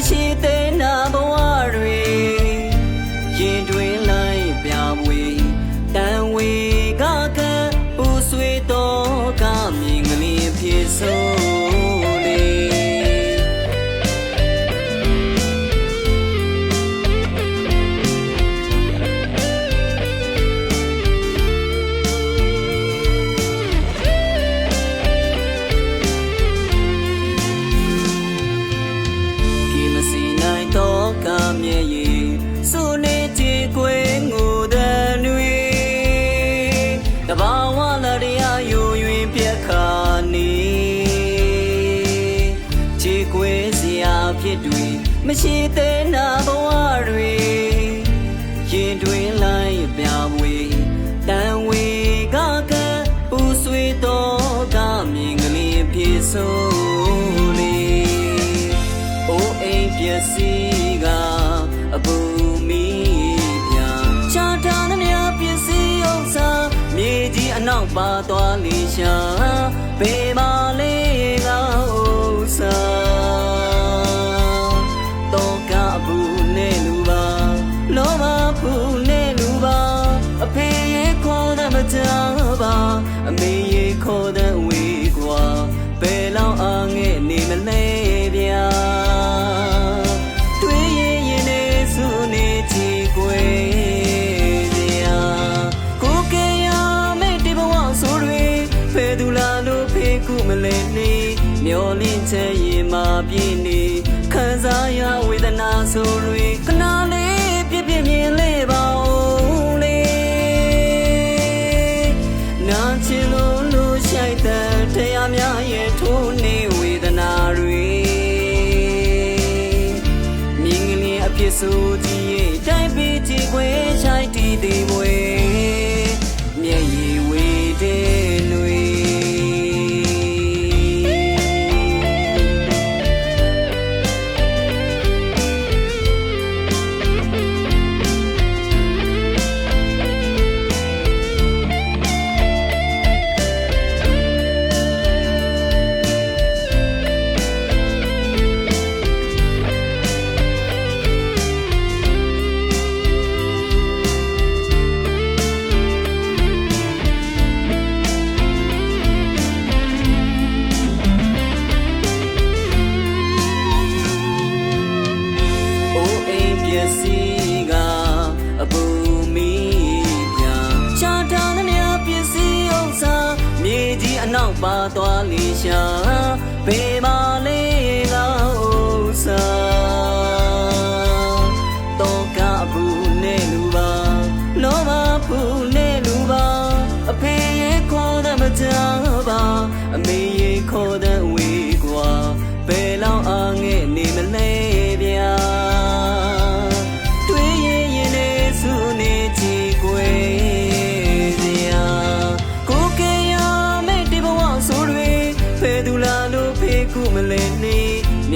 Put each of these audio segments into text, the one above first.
hiciste nada တဲ့နာဘဝတွေရင်တွင်လိုက်ပြဝေတန်ဝေကကပူဆွေတော့ကမြင်ကလေးဖြစ်စိုးလေအိုးအိမ်ပျက်စီးကအပူမီပြချာတာသမျှပစ္စည်းဥစ္စာမြေကြီးအနောက်ပါသွားလေရှာပေ လို့ဖေးခုမလဲနေမျောလင့်ချက်ရင်မာပြည့်နေခံစားရဝေဒနာဆိုတွေခဏလေးပြည့်ပြည့်မြင်လေပါဦးလေနာချင်လို့လို့ရှိုက်တဲ့တရားများရဲ့ထိုးနေဝေဒနာတွေမြင်ကလေးအဖြစ်ဆိုကြည့်ရဲ့တိုင်းပြီးကြည့်ခွေရှိုက်တီးတီးမွေမျ ပါသွားလေရှာဘေးပါလေ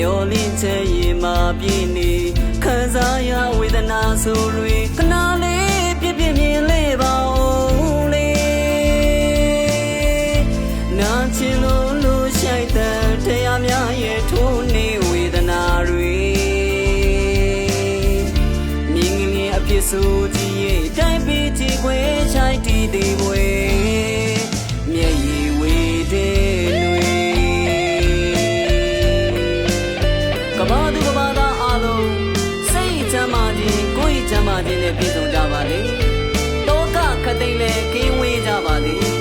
မျောလင့်ချက်ရင်မာပြည့်နေခံစားရဝေဒနာဆိုတွေခဏလေးပြည့်ပြည့်မြင်လေပါဦးလေနာချင်လို့လို့ရှိုက်တဲ့တရားများရဲ့ထိုးနေဝေဒနာတွေမြင်ငင်လေးအဖြစ်ဆိုကြည့်ရဲ့တိုင်းပြီးကြည့်ခွေရှိုက်တီးသေးဝေ ခြင်းနဲ့ပြည့်စုံကြပါစေ။တောကခသိမ့်လည်းကင်းဝေးကြပါစေ။